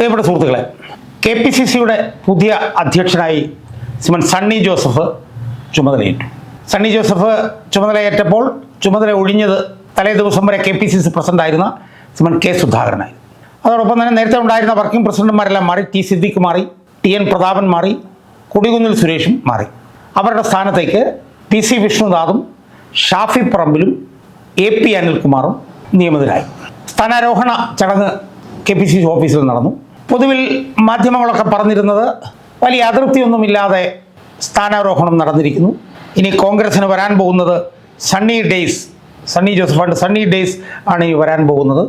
പ്രിയപ്പെട്ട സുഹൃത്തുക്കളെ K P C സിയുടെ പുതിയ അധ്യക്ഷനായി സിമൻ സണ്ണി ജോസഫ് ചുമതലയേറ്റു. സണ്ണി ജോസഫ് ചുമതലയേറ്റപ്പോൾ ചുമതല ഒഴിഞ്ഞത് തലേ ദിവസം വരെ കെ പി സി സി പ്രസിഡന്റായിരുന്ന സിമൻ കെ സുധാകരനായിരുന്നു. അതോടൊപ്പം തന്നെ നേരത്തെ ഉണ്ടായിരുന്ന വർക്കിംഗ് പ്രസിഡന്റുമാരെല്ലാം മാറി ടി സിദ്ദിഖ് മാറി ടി എൻ പ്രതാപൻ മാറി കൊടികുന്നിൽ സുരേഷും മാറി. അവരുടെ സ്ഥാനത്തേക്ക് പി സി വിഷ്ണുനാഥും ഷാഫി പറമ്പിലും എ പി അനിൽകുമാറും നിയമിതരായി. സ്ഥാനാരോഹണ ചടങ്ങ് കെ പി സി ഓഫീസിൽ നടന്നു. പൊതുവിൽ മാധ്യമങ്ങളൊക്കെ പറഞ്ഞിരുന്നത് വലിയ അതൃപ്തിയൊന്നുമില്ലാതെ സ്ഥാനാരോഹണം നടന്നിരിക്കുന്നു. ഇനി കോൺഗ്രസിന് വരാൻ പോകുന്നത് sunny days Sunny Joseph and sunny days ആണ് ഇനി വരാൻ പോകുന്നത്.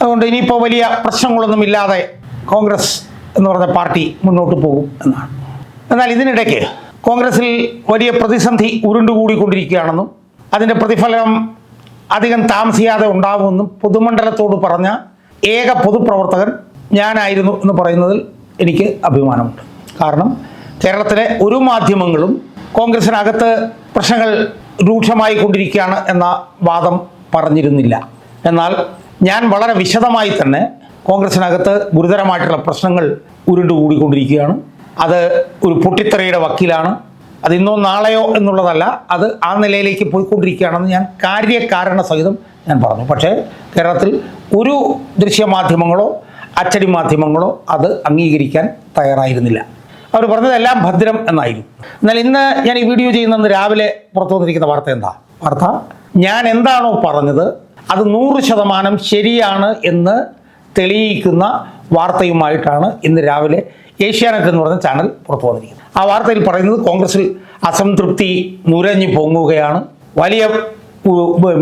അതുകൊണ്ട് ഇനിയിപ്പോൾ വലിയ പ്രശ്നങ്ങളൊന്നുമില്ലാതെ കോൺഗ്രസ് എന്ന് പറഞ്ഞ പാർട്ടി മുന്നോട്ട് പോകും എന്നാണ്. എന്നാൽ ഇതിനിടയ്ക്ക് കോൺഗ്രസിൽ വലിയ പ്രതിസന്ധി ഉരുണ്ടുകൂടിക്കൊണ്ടിരിക്കുകയാണെന്നും അതിന്റെ പ്രതിഫലനം അധികം താമസിയാതെ ഉണ്ടാവുമെന്നും പൊതുമണ്ഡലത്തോട് പറഞ്ഞ ഏക പൊതുപ്രവർത്തകൻ ഞാനായിരുന്നു എന്ന് പറയുന്നതിൽ എനിക്ക് അഭിമാനമുണ്ട്. കാരണം കേരളത്തിലെ ഒരു മാധ്യമങ്ങളും കോൺഗ്രസിനകത്ത് പ്രശ്നങ്ങൾ രൂക്ഷമായി കൊണ്ടിരിക്കുകയാണ് എന്ന വാദം പറഞ്ഞിരുന്നില്ല. എന്നാൽ ഞാൻ വളരെ വിശദമായി തന്നെ കോൺഗ്രസിനകത്ത് ഗുരുതരമായിട്ടുള്ള പ്രശ്നങ്ങൾ ഉരുണ്ടുകൂടിക്കൊണ്ടിരിക്കുകയാണ്. അത് ഒരു പൊട്ടിത്തെറിയുടെ വക്കീലാണ്. അത് ഇന്നോ നാളെയോ എന്നുള്ളതല്ല അത് ആ നിലയിലേക്ക് പോയിക്കൊണ്ടിരിക്കുകയാണെന്ന് ഞാൻ കാര്യകാരണ സഹിതം ഞാൻ പറഞ്ഞു. പക്ഷേ കേരളത്തിൽ ഒരു ദൃശ്യമാധ്യമങ്ങളോ അച്ചടി മാധ്യമങ്ങളോ അത് അംഗീകരിക്കാൻ തയ്യാറായിരുന്നില്ല. അവർ പറഞ്ഞതെല്ലാം ഭദ്രം എന്നായിരുന്നു. എന്നാൽ ഇന്ന് ഞാൻ ഈ വീഡിയോ ചെയ്യുന്ന രാവിലെ പുറത്തു വന്നിരിക്കുന്ന വാർത്ത എന്താ? വാർത്ത ഞാൻ എന്താണോ പറഞ്ഞത് അത് നൂറ് ശതമാനം ശരിയാണ് എന്ന് തെളിയിക്കുന്ന വാർത്തയുമായിട്ടാണ് ഇന്ന് രാവിലെ ഏഷ്യാനെറ്റ് എന്ന് പറഞ്ഞ ചാനൽ പുറത്തു വന്നിരിക്കുന്നത്. ആ വാർത്തയിൽ പറയുന്നത് കോൺഗ്രസിൽ അസംതൃപ്തി നുരഞ്ഞു പൊങ്ങുകയാണ്. വലിയ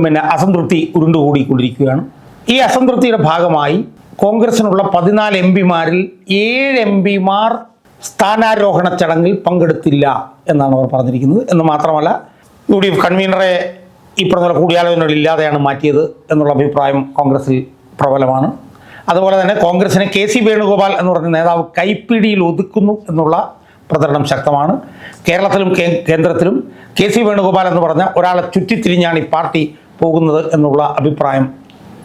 പിന്നെ അസംതൃപ്തി ഉരുണ്ടുകൂടിക്കൊണ്ടിരിക്കുകയാണ്. ഈ അസംതൃപ്തിയുടെ ഭാഗമായി കോൺഗ്രസിനുള്ള പതിനാല് എം പിമാരിൽ ഏഴ് എം പിമാർ സ്ഥാനാരോഹണ ചടങ്ങിൽ പങ്കെടുത്തില്ല എന്നാണ് അവർ പറഞ്ഞിരിക്കുന്നത്. എന്ന് മാത്രമല്ല യു ഡി എഫ് കൺവീനറെ ഈ പറഞ്ഞ കൂടിയാലോചനകൾ ഇല്ലാതെയാണ് മാറ്റിയത് എന്നുള്ള അഭിപ്രായം കോൺഗ്രസിൽ പ്രബലമാണ്. അതുപോലെ തന്നെ കോൺഗ്രസിനെ കെ സി വേണുഗോപാൽ എന്ന് പറഞ്ഞ നേതാവ് കൈപ്പിടിയിൽ ഒതുക്കുന്നു എന്നുള്ള പ്രചരണം ശക്തമാണ്. കേരളത്തിലും കേന്ദ്രത്തിലും കെ സി വേണുഗോപാൽ എന്ന് പറഞ്ഞ ഒരാളെ ചുറ്റിത്തിരിഞ്ഞാണ് ഈ പാർട്ടി പോകുന്നത് എന്നുള്ള അഭിപ്രായം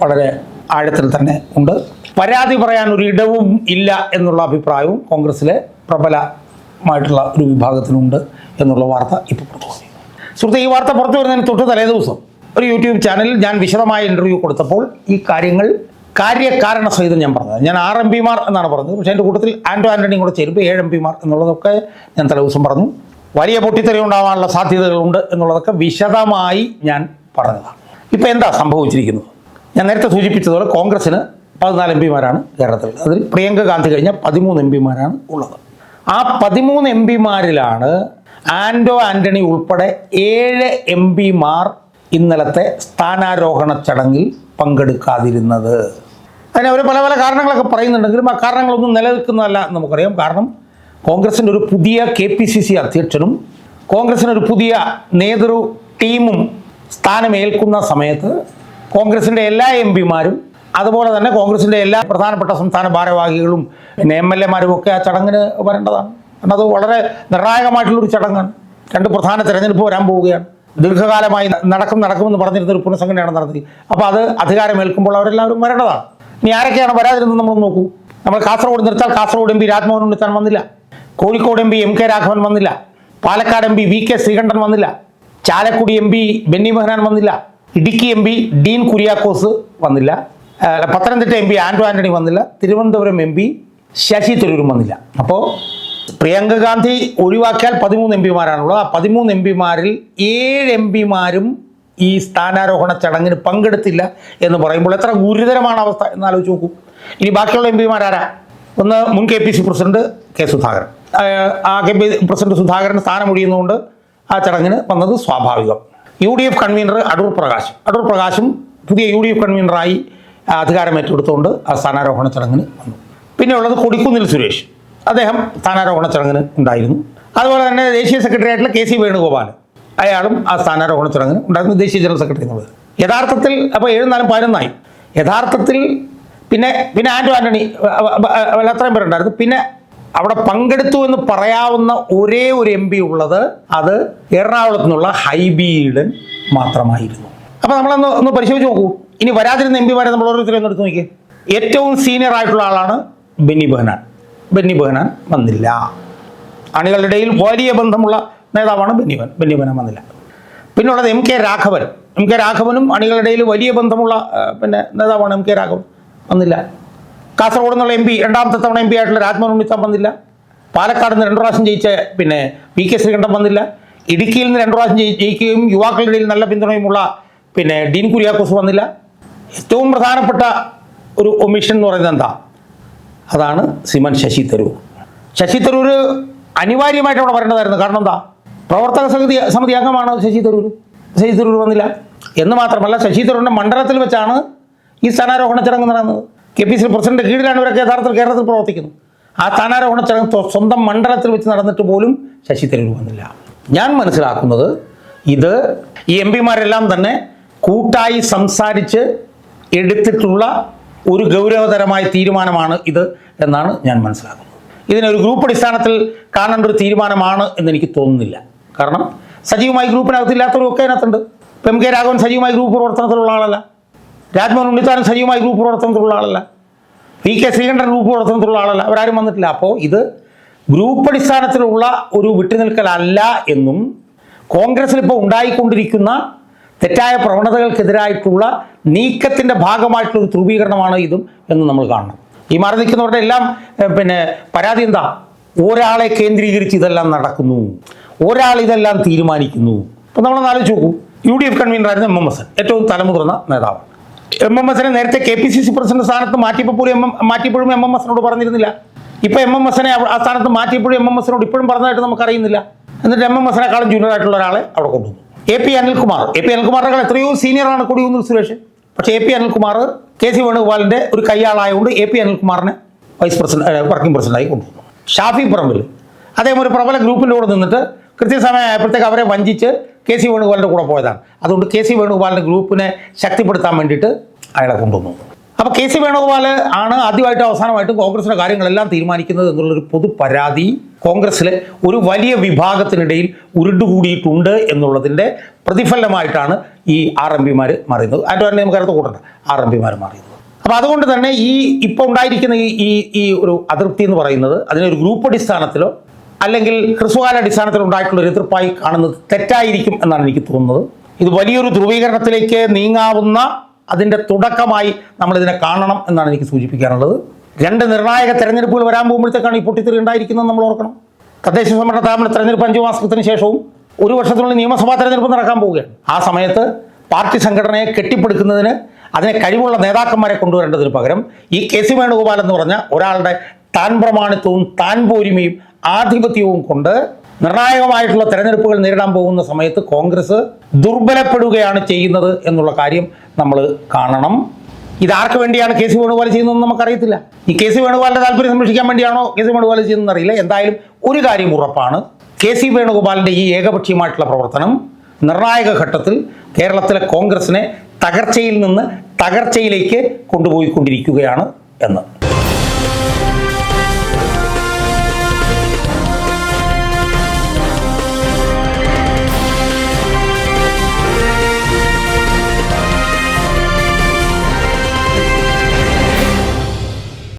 വളരെ ആഴത്തിൽ തന്നെ ഉണ്ട്. പരാതി പറയാൻ ഒരു ഇടവും ഇല്ല എന്നുള്ള അഭിപ്രായവും കോൺഗ്രസ്സിലെ പ്രബലമായിട്ടുള്ള ഒരു വിഭാഗത്തിനുണ്ട് എന്നുള്ള വാർത്ത ഇപ്പോൾ പുറത്തു വന്നു ഈ വാർത്ത പുറത്തു വരുന്നതിന് തൊട്ട് തലേ ദിവസം ഒരു യൂട്യൂബ് ചാനലിൽ ഞാൻ വിശദമായ ഇന്റർവ്യൂ കൊടുത്തപ്പോൾ ഈ കാര്യങ്ങൾ കാര്യകാരണ സഹിതം ഞാൻ പറഞ്ഞത്. ഞാൻ ആറ് എം പിമാർ എന്നാണ് പറഞ്ഞത്. പക്ഷേ എന്റെ കൂട്ടത്തിൽ ആൻഡോ ആന്റണിയും കൂടെ ചേരുമ്പോൾ ഏഴ് എം പിമാർ എന്നുള്ളതൊക്കെ ഞാൻ തലേ ദിവസം പറഞ്ഞു. വലിയ പൊട്ടിത്തെറി ഉണ്ടാവാനുള്ള സാധ്യതകളുണ്ട് എന്നുള്ളതൊക്കെ വിശദമായി ഞാൻ പറഞ്ഞതാണ്. ഇപ്പോൾ എന്താ സംഭവിച്ചിരിക്കുന്നത്? ഞാൻ നേരത്തെ സൂചിപ്പിച്ചതുപോലെ കോൺഗ്രസ്സിന് പതിനാല് എം പിമാരാണ് കേരളത്തിൽ. അതിൽ പ്രിയങ്ക ഗാന്ധി കഴിഞ്ഞ പതിമൂന്ന് എം പിമാരാണ് ഉള്ളത്. ആ പതിമൂന്ന് എം പിമാരിലാണ് ആൻഡോ ആന്റണി ഉൾപ്പെടെ ഏഴ് എം പിമാർ ഇന്നലത്തെ സ്ഥാനാരോഹണ ചടങ്ങിൽ പങ്കെടുക്കാതിരുന്നത്. അതിന് അവർ പല പല കാരണങ്ങളൊക്കെ പറയുന്നുണ്ടെങ്കിലും ആ കാരണങ്ങളൊന്നും നിലനിൽക്കുന്നതല്ല നമുക്കറിയാം. കാരണം കോൺഗ്രസിന്റെ ഒരു പുതിയ കെ പി സി സി അധ്യക്ഷനും കോൺഗ്രസിനൊരു പുതിയ നേതൃ ടീമും സ്ഥാനമേൽക്കുന്ന സമയത്ത് കോൺഗ്രസിന്റെ എല്ലാ എം പിമാരും അതുപോലെ തന്നെ കോൺഗ്രസിന്റെ എല്ലാ പ്രധാനപ്പെട്ട സംസ്ഥാന ഭാരവാഹികളും പിന്നെ എം എൽ എമാരും ഒക്കെ ആ ചടങ്ങിന് വരേണ്ടതാണ്. കാരണം അത് വളരെ നിർണായകമായിട്ടുള്ളൊരു ചടങ്ങാണ്. രണ്ട് പ്രധാന തെരഞ്ഞെടുപ്പ് വരാൻ പോവുകയാണ്. ദീർഘകാലമായി നടക്കും നടക്കുമെന്ന് പറഞ്ഞിരുന്ന ഒരു പുനഃസംഘടനയാണ് നടത്തി അപ്പോൾ അത് അധികാരമേൽക്കുമ്പോൾ അവരെല്ലാവരും വരേണ്ടതാണ്. ഇനി ആരൊക്കെയാണ് വരാതിരുന്നത് നമ്മൾ നോക്കൂ. നമ്മൾ കാസർഗോഡ് നിർത്താൽ കാസർഗോഡ് എം പി രാജ്മോഹൻ ഉണ്ണിത്താൻ വന്നില്ല. Kozhikode M P M K Raghavan വന്നില്ല. Palakkad M P V K Sreekandan വന്നില്ല. ചാലക്കുടി എം പി ബെന്നി ബെഹനാൻ വന്നില്ല. ഇടുക്കി എം പി ഡീൻ കുര്യാക്കോസ് വന്നില്ല. Pathanamthitta M P Andrew Antony വന്നില്ല തിരുവനന്തപുരം എം പി ശശി തരൂരും വന്നില്ല. അപ്പോൾ പ്രിയങ്ക ഗാന്ധി ഒഴിവാക്കിയാൽ പതിമൂന്ന് എം പിമാരാണുള്ളത്. ആ പതിമൂന്ന് എം പിമാരിൽ ഏഴ് എം പിമാരും ഈ സ്ഥാനാരോഹണ ചടങ്ങിന് പങ്കെടുത്തില്ല എന്ന് പറയുമ്പോൾ എത്ര ഗുരുതരമാണ് അവസ്ഥ എന്ന് ആലോചിച്ച് നോക്കൂ. ഇനി ബാക്കിയുള്ള എം പിമാരാരാ? ഒന്ന് മുൻ K P C president K Sudhakaran. ആ, കെ പി പ്രസിഡന്റ് സുധാകരൻ സ്ഥാനമൊഴിയുന്നതുകൊണ്ട് ആ ചടങ്ങിന് വന്നത് സ്വാഭാവികം. U D F convener Adoor Prakash. Adoor പ്രകാശും പുതിയ യു ഡി എഫ് കൺവീനറായി അധികാരം ഏറ്റെടുത്തുകൊണ്ട് ആ സ്ഥാനാരോഹണ ചടങ്ങിന് വന്നു. പിന്നെ ഉള്ളത് കൊടിക്കുന്നിൽ സുരേഷ്. അദ്ദേഹം സ്ഥാനാരോഹണ ചടങ്ങിന് ഉണ്ടായിരുന്നു. അതുപോലെ തന്നെ ദേശീയ സെക്രട്ടറി ആയിട്ടുള്ള കെ സി വേണുഗോപാൽ. അയാളും ആ സ്ഥാനാരോഹണ ചടങ്ങിന് ഉണ്ടായിരുന്നു. ദേശീയ ജനറൽ സെക്രട്ടറി എന്നുള്ളത്. യഥാർത്ഥത്തിൽ അപ്പോൾ എഴുന്നാലും നാലും പതിനൊന്നായി. യഥാർത്ഥത്തിൽ പിന്നെ പിന്നെ ആന്റോ ആന്റണി അത്രയും പേരുണ്ടായിരുന്നു പിന്നെ അവിടെ പങ്കെടുത്തു എന്ന് പറയാവുന്ന ഒരേ ഒരു എം പി ഉള്ളത് അത് എറണാകുളത്തു നിന്നുള്ള ഹൈബി ഈഡൻ മാത്രമായിരുന്നു. അപ്പോൾ നമ്മളൊന്ന് ഒന്ന് പരിശോധിച്ച് നോക്കൂ. ഇനി വരാതിരുന്ന എം പിമാരെ നമ്മൾ ഓരോരുത്തരും ഒന്ന് എടുത്ത് നോക്കിയേ. ഏറ്റവും സീനിയർ ആയിട്ടുള്ള ആളാണ് ബെന്നി ബെഹനാൻ. ബെന്നി ബെഹനാൻ വന്നില്ല. അണികളുടെ ഇടയിൽ വലിയ ബന്ധമുള്ള നേതാവാണ് ബെന്നി ബെഹൻ. ബെന്നി ബെഹനാൻ വന്നില്ല. പിന്നുള്ളത് M K Raghavan. M K രാഘവനും അണികളുടെ ഇടയിൽ വലിയ ബന്ധമുള്ള പിന്നെ നേതാവാണ് എം കെ രാഘവൻ. വന്നില്ല. കാസർഗോഡ് നിന്നുള്ള എം പി രണ്ടാമത്തെ തവണ എം പി ആയിട്ടുള്ള രാജ്മോഹൻ ഉണ്ണിത്താൻ വന്നില്ല. പാലക്കാട് നിന്ന് രണ്ടു പ്രാവശ്യം ജയിച്ച പിന്നെ പി കെ ശ്രീകണ്ഠൻ വന്നില്ല. ഇടുക്കിയിൽ നിന്ന് രണ്ടു പ്രാവശ്യം ജയി- ജയിക്കുകയും യുവാക്കളുടെ ഇടയിൽ നല്ല പിന്തുണയുമുള്ള പിന്നെ ഡീൻ കുര്യാക്കോസ് വന്നില്ല. ഏറ്റവും പ്രധാനപ്പെട്ട ഒരു ഒമിഷൻ എന്ന് പറയുന്നത് എന്താ? അതാണ് സിമൻ ശശി തരൂർ. ശശി തരൂർ അനിവാര്യമായിട്ട് അവിടെ വരേണ്ടതായിരുന്നു. കാരണം എന്താ? പ്രവർത്തക സമിതി സമിതി അംഗമാണ് ശശി തരൂർ? ശശി തരൂർ വന്നില്ല. എന്ന് മാത്രമല്ല ശശി തരൂരിന്റെ മണ്ഡലത്തിൽ വെച്ചാണ് ഈ സ്ഥാനാരോഹണ ചടങ്ങ് നടന്നത്. കെ പി സി പ്രസിഡന്റ് കീഴിലാണ് ഇവരൊക്കെ യഥാർത്ഥത്തിൽ കേരളത്തിൽ പ്രവർത്തിക്കുന്നത്. ആ സ്ഥാനാരോഹണ ചടങ്ങ് സ്വന്തം മണ്ഡലത്തിൽ വെച്ച് നടന്നിട്ട് പോലും ശശി തരൂർ വന്നില്ല. ഞാൻ മനസ്സിലാക്കുന്നത് ഇത് ഈ എം പിമാരെല്ലാം തന്നെ കൂട്ടായി സംസാരിച്ച് എടുത്തിട്ടുള്ള ഒരു ഗൗരവതരമായ തീരുമാനമാണ് ഇത് എന്നാണ് ഞാൻ മനസ്സിലാക്കുന്നത്. ഇതിനൊരു ഗ്രൂപ്പ് അടിസ്ഥാനത്തിൽ കാണേണ്ട ഒരു തീരുമാനമാണ് എന്ന് എനിക്ക് തോന്നുന്നില്ല. കാരണം സജീവമായി ഗ്രൂപ്പിനകത്ത് ഇല്ലാത്തവരും ഒക്കെ അതിനകത്തുണ്ട്. ഇപ്പം എം കെ രാഘവൻ സജീവമായി ഗ്രൂപ്പ് പ്രവർത്തനത്തിലുള്ള ആളല്ല. രാജ്മോഹൻ ഉണ്ണിത്താനും സജീവമായി ഗ്രൂപ്പ് പ്രവർത്തനത്തിലുള്ള ആളല്ല. പി കെ ശ്രീകണ്ഠൻ ഗ്രൂപ്പ് പ്രവർത്തനത്തിലുള്ള ആളല്ല. അവരാരും വന്നിട്ടില്ല. അപ്പോൾ ഇത് ഗ്രൂപ്പ് അടിസ്ഥാനത്തിലുള്ള ഒരു വിട്ടുനിൽക്കലല്ല എന്നും കോൺഗ്രസിൽ ഇപ്പോൾ ഉണ്ടായിക്കൊണ്ടിരിക്കുന്ന തെറ്റായ പ്രവണതകൾക്കെതിരായിട്ടുള്ള നീക്കത്തിന്റെ ഭാഗമായിട്ടുള്ള ഒരു ധ്രുവീകരണമാണ് ഇതും എന്ന് നമ്മൾ കാണണം. ഈ മാറി നിൽക്കുന്നവരുടെ എല്ലാം പിന്നെ പരാതി എന്താ? ഒരാളെ കേന്ദ്രീകരിച്ച് ഇതെല്ലാം നടക്കുന്നു. ഒരാൾ ഇതെല്ലാം തീരുമാനിക്കുന്നു. അപ്പം നമ്മൾ ആലോചിച്ച് നോക്കൂ. യു ഡി എഫ് കൺവീനറായിരുന്നു എം എം എസ് ഏറ്റവും തലമുതിർന്ന നേതാവ്. എം എം എസിനെ നേരത്തെ K P C C president സ്ഥാനത്ത് മാറ്റിയപ്പോൾ പോലും എം എം മാറ്റിയപ്പോഴും എം എം എസിനോട് പറഞ്ഞിരുന്നില്ല. ഇപ്പം എം എം എസിനെ ആ സ്ഥാനത്ത് മാറ്റിയപ്പോഴും എം എം എസിനോട് ഇപ്പോഴും പറഞ്ഞതായിട്ട് നമുക്കറിയുന്നില്ല. എന്നിട്ട് എം എം ജൂനിയർ ആയിട്ടുള്ള ഒരാളെ അവിടെ കൊണ്ടുവന്നു. A P Anilkumar. A P അനിൽകുമാറിനേക്കാൾ എത്രയോ സീനിയറാണ് കൊടിയൂന്നൂർ സുരേഷ്. പക്ഷേ A P Anilkumar K C വേണുഗോപാലിന്റെ ഒരു കയ്യാളായതുകൊണ്ട് എ പി അനിൽകുമാറിനെ വൈസ് പ്രസിഡന്റ് വർക്കിംഗ് പ്രസിഡന്റായി കൊണ്ടുവന്നു. ഷാഫി പറമ്പിൽ അദ്ദേഹം ഒരു പ്രബല ഗ്രൂപ്പിന്റെ കൂടെ നിന്നിട്ട് കൃത്യസമയമായപ്പോഴത്തേക്ക് അവരെ വഞ്ചിച്ച് കെ സി വേണുഗോപാലിന്റെ കൂടെ പോയതാണ്. അതുകൊണ്ട് കെ സി വേണുഗോപാലിന്റെ ഗ്രൂപ്പിനെ ശക്തിപ്പെടുത്താൻ വേണ്ടിയിട്ട് അയാളെ കൊണ്ടുവന്നു. അപ്പോൾ കെ സി വേണുഗോപാൽ ആണ് ആദ്യമായിട്ട് അവസാനമായിട്ടും കോൺഗ്രസിന്റെ കാര്യങ്ങളെല്ലാം തീരുമാനിക്കുന്നത് എന്നുള്ളൊരു പൊതു പരാതി കോൺഗ്രസ്സിലെ ഒരു വലിയ വിഭാഗത്തിനിടയിൽ ഉരുണ്ടുകൂടിയിട്ടുണ്ട് എന്നുള്ളതിന്റെ പ്രതിഫലനമായിട്ടാണ് ഈ ആർ എം പിമാർ മാറിയത് അതിന്റെ തന്നെ നമുക്കടുത്ത് കൂട്ടണ്ട ആർ എം പിമാർ മാറിയത് അപ്പോൾ അതുകൊണ്ട് തന്നെ ഈ ഇപ്പോൾ ഉണ്ടായിരിക്കുന്ന ഈ ഈ ഒരു അതൃപ്തി എന്ന് പറയുന്നത് അതിനൊരു ഗ്രൂപ്പ് അടിസ്ഥാനത്തിലോ അല്ലെങ്കിൽ ഹ്രസ്വകാല അടിസ്ഥാനത്തിലോ ഉണ്ടായിട്ടുള്ള ഒരു എതിർപ്പായി കാണുന്നത് തെറ്റായിരിക്കും എന്നാണ് എനിക്ക് തോന്നുന്നത്. ഇത് വലിയൊരു ധ്രുവീകരണത്തിലേക്ക് നീങ്ങാവുന്ന അതിന്റെ തുടക്കമായി നമ്മളിതിനെ കാണണം എന്നാണ് എനിക്ക് സൂചിപ്പിക്കാനുള്ളത്. രണ്ട് നിർണായക തെരഞ്ഞെടുപ്പുകൾ വരാൻ പോകുമ്പോഴത്തേക്കാണ് ഈ പൊട്ടിത്തെറി ഉണ്ടായിരിക്കുന്നത് നമ്മൾ ഓർക്കണം. തദ്ദേശ സ്വയംഭരണ സ്ഥാപന തെരഞ്ഞെടുപ്പ് അഞ്ചു മാസത്തിന് ശേഷവും ഒരു വർഷത്തിനുള്ളിൽ നിയമസഭാ തെരഞ്ഞെടുപ്പ് നടക്കാൻ പോവുകയാണ്. ആ സമയത്ത് പാർട്ടി സംഘടനയെ കെട്ടിപ്പടുക്കുന്നതിന് അതിനെ കഴിവുള്ള നേതാക്കന്മാരെ കൊണ്ടുവരേണ്ടതിന് പകരം ഈ കെ സി വേണുഗോപാൽ എന്ന് പറഞ്ഞ ഒരാളുടെ താൻ പ്രമാണിത്വവും താൻ പോരിമയും ആധിപത്യവും കൊണ്ട് നിർണായകമായിട്ടുള്ള തെരഞ്ഞെടുപ്പുകൾ നേരിടാൻ പോകുന്ന സമയത്ത് കോൺഗ്രസ് ദുർബലപ്പെടുകയാണ് ചെയ്യുന്നത് എന്നുള്ള കാര്യം നമ്മൾ കാണണം. ഇതാർക്ക് വേണ്ടിയാണ് കെ സി വേണുഗോപാൽ ചെയ്യുന്നതെന്ന് നമുക്കറിയത്തില്ല. ഈ കെ സി വേണുഗോപാലിന്റെ താല്പര്യം സംരക്ഷിക്കാൻ വേണ്ടിയാണോ കെ സി വേണുഗോപാൽ ചെയ്യുന്നതെന്ന് അറിയില്ല എന്തായാലും ഒരു കാര്യം ഉറപ്പാണ്. കെ സി വേണുഗോപാലിന്റെ ഈ ഏകപക്ഷീയമായിട്ടുള്ള പ്രവർത്തനം നിർണായക ഘട്ടത്തിൽ കേരളത്തിലെ കോൺഗ്രസിനെ തകർച്ചയിൽ നിന്ന് തകർച്ചയിലേക്ക് കൊണ്ടുപോയിക്കൊണ്ടിരിക്കുകയാണ് എന്ന്.